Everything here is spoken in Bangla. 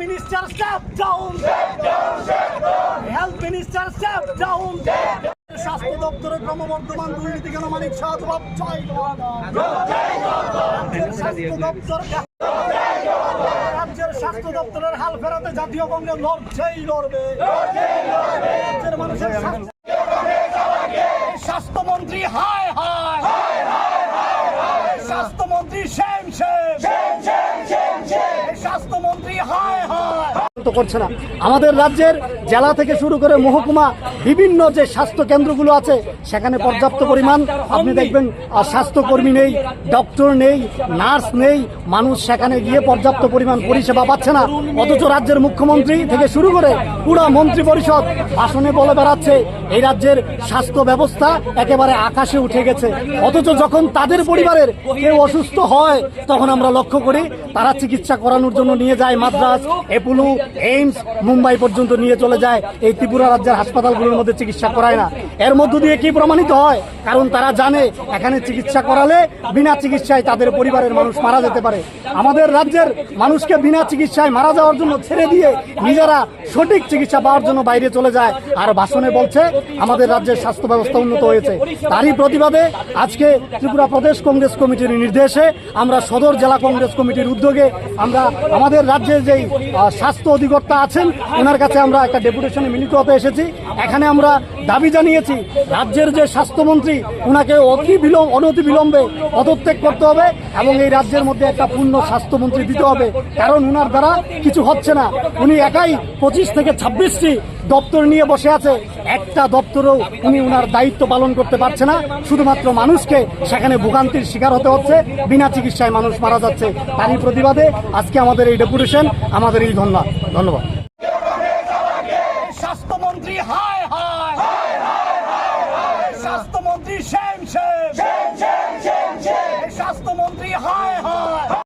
Minister step down. Health minister step down. স্বাস্থ্য দপ্তরের ক্রমবর্ধমান দুর্নীতি কেন মানিক শাহ জবাব চাই স্বাস্থ্য দপ্তর রাজ্যের স্বাস্থ্য দপ্তরের হাল ফেরাতে জাতীয় কংগ্রেস লড়ছেই লড়বে। রাজ্যের মানুষের করছে না। আমাদের রাজ্যের জেলা থেকে শুরু করে মহকুমা, বিভিন্ন যে স্বাস্থ্য কেন্দ্রগুলো আছে, সেখানে পর্যাপ্ত পরিমাণ। আপনি দেখবেন স্বাস্থ্যকর্মী নেই, ডক্টর নেই, নার্স নেই, মানুষ সেখানে গিয়ে পর্যাপ্ত পরিমাণ পরিষেবা পাচ্ছে না। অথচ রাজ্যের মুখ্যমন্ত্রী থেকে শুরু করে পুরা মন্ত্রী পরিষদ ভাষণে বলে বেড়াচ্ছে, এই রাজ্যের স্বাস্থ্য ব্যবস্থা একেবারে আকাশে উঠে গেছে। অথচ যখন তাদের পরিবারের কেউ অসুস্থ হয়, তখন আমরা লক্ষ্য করি, তারা চিকিৎসা করানোর জন্য নিয়ে যায় মাদ্রাস এপুলু এইমস মুম্বাই পর্যন্ত নিয়ে চলে যায়। এই ত্রিপুরা রাজ্যের হাসপাতালগুলোর মধ্যে চিকিৎসা করায় না। এর মধ্য দিয়ে কি প্রমাণিত হয়? কারণ তারা জানে, এখানে চিকিৎসা করালে বিনা চিকিৎসায় তাদের পরিবারের মানুষ মারা যেতে পারে। আমাদের রাজ্যের মানুষকে বিনা চিকিৎসায় মারা যাওয়ার জন্য ছেড়ে দিয়ে নিজেরা সঠিক চিকিৎসা পাওয়ার জন্য বাইরে চলে যায়। আর ভাষণে বলছে, আমাদের রাজ্যের স্বাস্থ্য ব্যবস্থা উন্নত হয়েছে। তারই প্রতিবাদে আজকে ত্রিপুরা প্রদেশ কংগ্রেস কমিটির নির্দেশে আমরা সদর জেলা কংগ্রেস কমিটির উদ্যোগে আমরা আমাদের রাজ্যের যেই স্বাস্থ্য স্বাস্থ্য অধিকর্তা আছেন ওনার কাছে আমরা একটা ডেপুটেশনে মিলিত হতে এসেছি। এখানে আমরা দাবি জানিয়েছি, রাজ্যের যে স্বাস্থ্যমন্ত্রী ওনাকে অতি বিলম্ব অনতি বিলম্বে পদত্যাগ করতে হবে এবং এই রাজ্যের মধ্যে একটা পূর্ণ স্বাস্থ্যমন্ত্রী দিতে হবে। কারণ ওনার দ্বারা কিছু হচ্ছে না। উনি একাই পঁচিশ থেকে ছাব্বিশটি দপ্তর নিয়ে বসে আছে। একটা দপ্তরও উনি ওনার দায়িত্ব পালন করতে পারছে না। শুধুমাত্র মানুষকে সেখানে ভোগান্তির শিকার হতে হচ্ছে। বিনা চিকিৎসায় মানুষ মারা যাচ্ছে। তারই প্রতিবাদে আজকে আমাদের এই ডেপুটেশন, আমাদের এই ধন্যবাদ। ধন্যবাদ। স্বাস্থ্যমন্ত্রী হয়